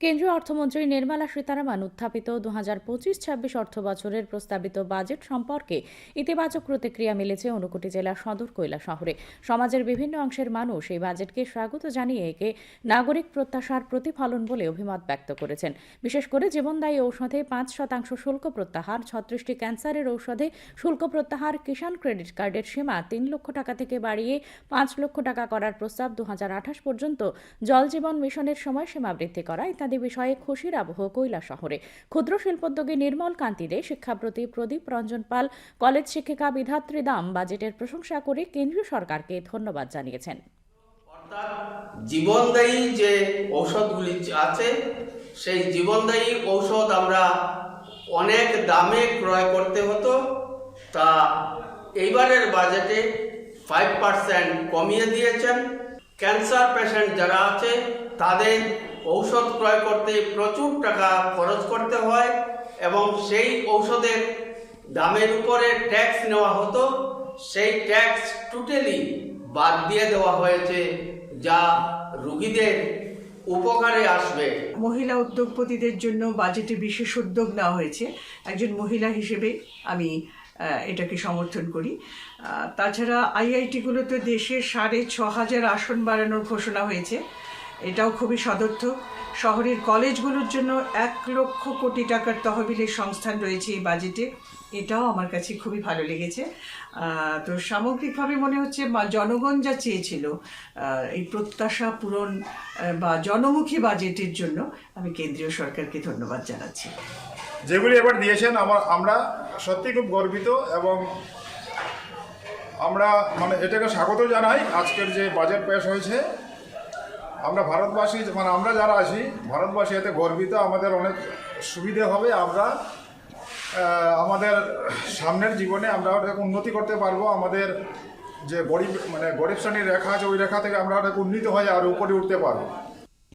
কেন্দ্রীয় অর্থমন্ত্রী নির্মলা সীতারামন উত্থাপিত দু হাজার পঁচিশ ছাব্বিশ অর্থ বছরের প্রস্তাবিত বাজেট সম্পর্কে ইতিবাচক প্রতিক্রিয়া মিলেছে ঊনকোটি জেলার সদর কৈলা শহরে। সমাজের বিভিন্ন অংশের মানুষ এই বাজেটকে স্বাগত জানিয়ে একে নাগরিক প্রত্যাশার প্রতিফলন বলে অভিমত ব্যক্ত করেছেন। বিশেষ করে জীবনদায়ী ঔষধে পাঁচ শতাংশ শুল্ক প্রত্যাহার, ছত্রিশটি ক্যান্সারের ঔষধে শুল্ক প্রত্যাহার, কিষাণ ক্রেডিট কার্ডের সীমা তিন লক্ষ টাকা থেকে বাড়িয়ে পাঁচ লক্ষ টাকা করার প্রস্তাব দু হাজার আঠাশ পর্যন্ত জল জীবন মিশনের সময় সীমা বৃদ্ধি করা বিষয়ে খুশির আবহ কৈলা শহরে। ক্ষুদ্র শিল্পোদ্যোগী নির্মল কান্তি দে শিক্ষাপ্রতি প্রদীপ রঞ্জন পাল, কলেজ শিক্ষিকা বিধাত্রী দাম বাজেটের প্রশংসা করে কেন্দ্রীয় সরকারকে ধন্যবাদ জানিয়েছেন। জীবনদায়ী যে ঔষধগুলি আছে, সেই জীবনদায়ী ঔষধ আমরা অনেক দামে ক্রয় করতে হতো। তা এইবারের বাজেটে ফাইভ পার্সেন্ট কমিয়ে দিয়েছেন। ক্যান্সার পেশেন্ট যারা আছে, তাদের ঔষধ ক্রয় করতে প্রচুর টাকা খরচ করতে হয় এবং সেই ঔষধের দামের উপরে ট্যাক্স নেওয়া হতো। সেই ট্যাক্স টোটালি বাদ দিয়ে দেওয়া হয়েছে, যা রুগীদের উপকারে আসবে। মহিলা উদ্যোগপতিদের জন্য বাজেটে বিশেষ উদ্যোগ নেওয়া হয়েছে। একজন মহিলা হিসেবে আমি এটাকে সমর্থন করি। তাছাড়া আইআইটিগুলোতে দেশে সাড়ে ছ হাজার আসন বাড়ানোর ঘোষণা হয়েছে। এটাও খুবই সদর্থক শহরের কলেজগুলোর জন্য এক লক্ষ কোটি টাকার তহবিলের সংস্থান রয়েছে এই বাজেটে। এটাও আমার কাছে খুবই ভালো লেগেছে। তো সামগ্রিকভাবে মনে হচ্ছে জনগণ যা চেয়েছিল এই প্রত্যাশা পূরণ বা জনমুখী বাজেটের জন্য আমি কেন্দ্রীয় সরকারকে ধন্যবাদ জানাচ্ছি। যেগুলি এবার দিয়েছেন আমার, আমরা সত্যি খুব গর্বিত এবং আমরা মানে এটাকে স্বাগত জানাই আজকের যে বাজেট পেশ হয়েছে। আমরা ভারতবাসী মানে আমরা যারা আসি ভারতবাসী এতে গর্বিত। আমাদের অনেক সুবিধে হবে। আমরা আমাদের সামনের জীবনে আমরা উন্নতি করতে পারব। আমাদের যে গরিব মানে গরিব শ্রেণির রেখা আছে, ওই রেখা থেকে আমরা উন্নীত হয়ে আরও উপরে উঠতে পারব।